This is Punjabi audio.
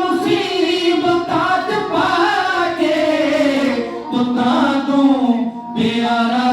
ਮੁਸੀਬਤਾਂ ਚ ਪਾ ਕੇ ਪੁੱਤਾਂ ਤੋਂ ਪਿਆਰਾ